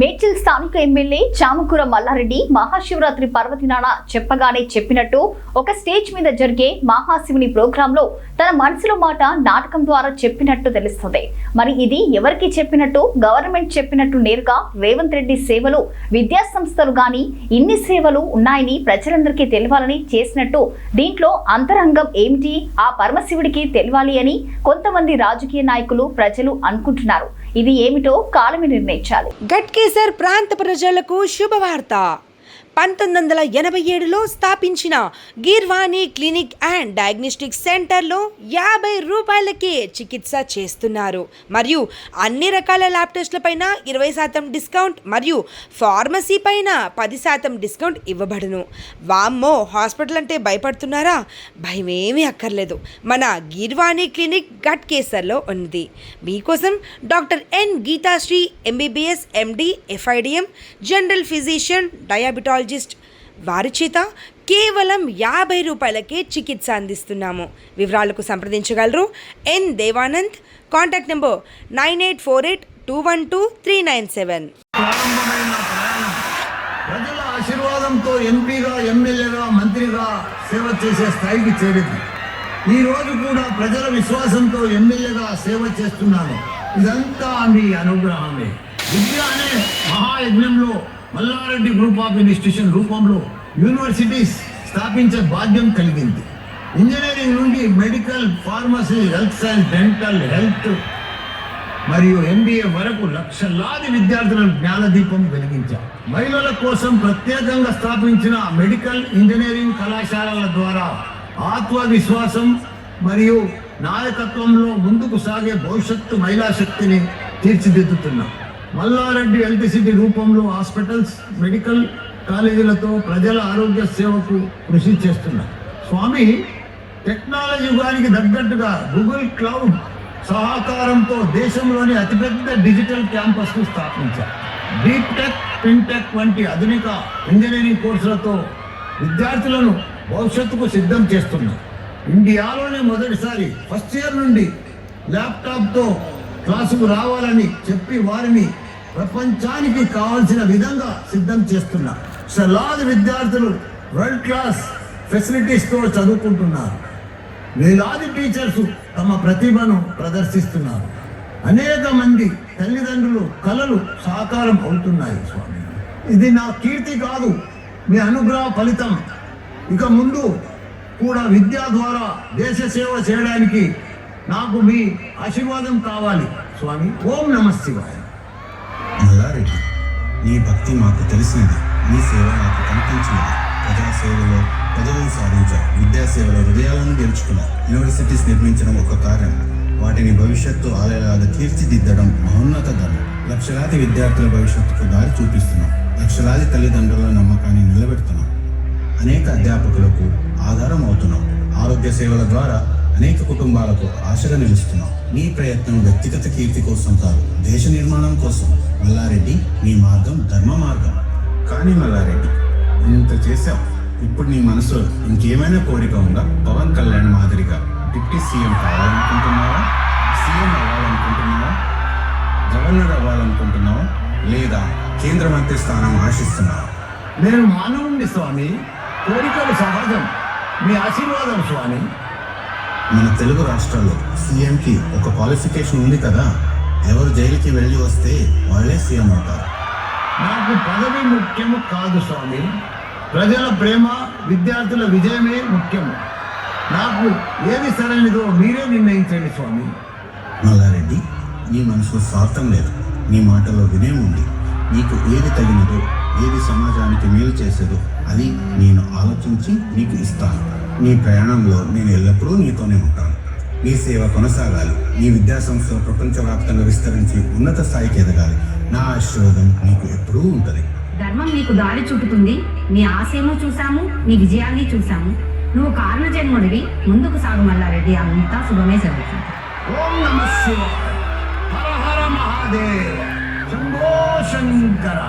మేడ్చల్ స్థానిక ఎమ్మెల్యే చామకూర మల్లారెడ్డి మహాశివరాత్రి పర్వదినాన చెప్పగానే చెప్పినట్టు ఒక స్టేజ్ మీద జరిగే మహాశివుని ప్రోగ్రామ్లో తన మనసులో మాట నాటకం ద్వారా చెప్పినట్టు తెలుస్తుంది. మరి ఇది ఎవరికి చెప్పినట్టు? గవర్నమెంట్ చెప్పినట్టు నేరుగా రేవంత్ రెడ్డి సేవలు విద్యా సంస్థలు గాని ఇన్ని సేవలు ఉన్నాయని ప్రజలందరికీ తెలియాలని చేసినట్టు దీంట్లో అంతరంగం ఏమిటి? ఆ పరమశివుడికి తెలియాలి అని కొంతమంది రాజకీయ నాయకులు ప్రజలు అనుకుంటున్నారు. ఇది ఏమిటో కాలమే నిర్ణయించాలి. కేసర్ ప్రాంత ప్రజలకు శుభవార్త. పంతొమ్మిది వందల ఎనభై ఏడులో స్థాపించిన గీర్వాణి క్లినిక్ అండ్ డయాగ్నోస్టిక్ సెంటర్లో యాభై రూపాయలకే చికిత్స చేస్తున్నారు. మరియు అన్ని రకాల ల్యాబ్ టెస్టులపైన ఇరవై శాతం డిస్కౌంట్ మరియు ఫార్మసీ పైన పది శాతం డిస్కౌంట్ ఇవ్వబడును. వామ్మో హాస్పిటల్ అంటే భయపడుతున్నారా? భయమేమీ అక్కర్లేదు. మన గీర్వాణి క్లినిక్ గట్కేసర్లో ఉంది మీకోసం doctor N Geethasri MBBS MD FIDM general physician diabetologist వారి చేత కేవలం యాభై రూపాయలకే చికిత్స అందిస్తున్నాము. వివరాలకు సంప్రదించగలరు. N Devanand contact number nine eight four eight two one two three nine seven. ప్రజల ఆశీర్వాదంతో ఎంపీగా ఎమ్మెల్యేగా మంత్రిగా సేవ చేసే స్థాయికి చేరింది. ఈ రోజు కూడా ప్రజల విశ్వాసంతో ఎమ్మెల్యేగా సేవ చేస్తున్నాను. ఇదంతా మీ అనుగ్రహమే. విద్య అనే మహాయజ్ఞంలో మల్లారెడ్డి గ్రూప్ ఆఫ్ ఇన్స్టిట్యూషన్ రూపంలో యూనివర్సిటీస్ స్థాపించే భాగ్యం కలిగింది. ఇంజనీరింగ్ నుండి medical pharmacy health science dental health మరియు ఎంబీఏ వరకు లక్షలాది విద్యార్థులను జ్ఞానదీపం వెలిగించారు. మహిళల కోసం ప్రత్యేకంగా స్థాపించిన మెడికల్ ఇంజనీరింగ్ కళాశాలల ద్వారా ఆత్మవిశ్వాసం మరియు నాయకత్వంలో ముందుకు సాగే భవిష్యత్తు మహిళా శక్తిని తీర్చిదిద్దుతున్నాం. మల్లారెడ్డి హెల్త్ సిటీ రూపంలో హాస్పిటల్స్ మెడికల్ కాలేజీలతో ప్రజల ఆరోగ్య సేవకు కృషి చేస్తున్నారు. స్వామి టెక్నాలజీ యుగానికి తగ్గట్టుగా గూగుల్ క్లౌడ్ సహకారంతో దేశంలోని అతిపెద్ద డిజిటల్ క్యాంపస్ను స్థాపించారు. బీటెక్ ఫిన్టెక్ వంటి ఆధునిక ఇంజనీరింగ్ కోర్సులతో విద్యార్థులను భవిష్యత్తుకు సిద్ధం చేస్తున్నారు. ఇండియాలోనే మొదటిసారి ఫస్ట్ ఇయర్ నుండి ల్యాప్టాప్తో క్లాసుకు రావాలని చెప్పి వారిని ప్రపంచానికి కావాల్సిన విధంగా సిద్ధం చేస్తున్నారు లక్షలాది విద్యార్థులు వరల్డ్ క్లాస్ ఫెసిలిటీస్తో చదువుకుంటున్నారు. వేలాది టీచర్స్ తమ ప్రతిభను ప్రదర్శిస్తున్నారు. అనేక మంది తల్లిదండ్రులు కళలు సాకారం అవుతున్నాయి స్వామి. ఇది నా కీర్తి కాదు మీ అనుగ్రహ ఫలితం. ఇక ముందు కూడా విద్య ద్వారా దేశ సేవ చేయడానికి నాకు మీ ఆశీర్వాదం కావాలి. స్వామి ఓం నమ శివాయ. మల్లారెడ్డి నీ భక్తి మాకు తెలిసినది. నీ సేవ నాకు కనిపించినది. ప్రజాసేవలో పదవులు సాధించావు విద్యాసేవలో హృదయాలను గెలుచుకున్నావు యూనివర్సిటీస్ నిర్మించడం ఒక కార్యం. వాటిని భవిష్యత్తు ఆలయాలుగా తీర్చిదిద్దడం మహోన్నత ధనం. లక్షలాది విద్యార్థుల భవిష్యత్తుకు దారి చూపిస్తున్నాం. లక్షలాది తల్లిదండ్రుల నమ్మకాన్ని నిలబెడుతున్నాం. అనేక అధ్యాపకులకు ఆధారం అవుతున్నాం ఆరోగ్య సేవల ద్వారా అనేక కుటుంబాలకు ఆశగా నిలుస్తున్నాం. నీ ప్రయత్నం వ్యక్తిగత కీర్తి కోసం కాదు దేశ నిర్మాణం కోసం. మల్లారెడ్డి నీ మార్గం ధర్మ మార్గం. కానీ మల్లారెడ్డి ఇంత చేశావు. ఇప్పుడు నీ మనసులో ఇంకేమైనా కోరిక ఉందా? పవన్ కళ్యాణ్ మాదిరిగా డిప్యూటీ సీఎం కావాలనుకుంటున్నావా? సీఎం అవ్వాలనుకుంటున్నావా? గవర్నర్ అవ్వాలనుకుంటున్నావా? లేదా కేంద్ర మంత్రి స్థానం ఆశిస్తున్నావా? నేను మానవుణ్ణి స్వామి. కోరికలు సహజం. మీ ఆశీర్వాదం స్వామి. మన తెలుగు రాష్ట్రాల్లో సీఎంకి ఒక క్వాలిఫికేషన్ ఉంది కదా ఎవరు జైలుకి వెళ్ళి వస్తే వాళ్ళే సీఎం అవుతారు. నాకు పదవి ముఖ్యము కాదు స్వామి. ప్రజల ప్రేమ విద్యార్థుల విజయమే ముఖ్యము. నాకు ఏది సరైనదో మీరే నిర్ణయించండి స్వామి. మల్లారెడ్డి నీ మనసులో స్వార్థం లేదు. నీ మాటలో వినయం ఉంది. నీకు ఏది తగినదో ఏది సమాజానికి మేలు చేసేదో అది నేను ఆలోచించి నీకు ఇస్తాను. నీ ప్రయాణంలో నేను ఎల్లప్పుడూ నీతోనే ఉంటాను. నీ సేవ కొనసాగాలి. నీ విద్యా సంస్థ ప్రపంచవ్యాప్తంగా విస్తరించి ఉన్నత స్థాయికి ఎదగాలి. నా ఆశీర్వాదం నీకు ఎప్పుడూ ఉంటుంది. ధర్మం నీకు దారి చూపుతుంది. నీ ఆశయము చూసాము నీ విజయాన్ని చూసాము నువ్వు కారణ జన్ముడివి ముందుకు సాగు మల్లారెడ్డి అంతా శుభమే జరుగుతుంది. ఓం నమ శివాయ. హర హర మహాదేవ. శంభో శంకర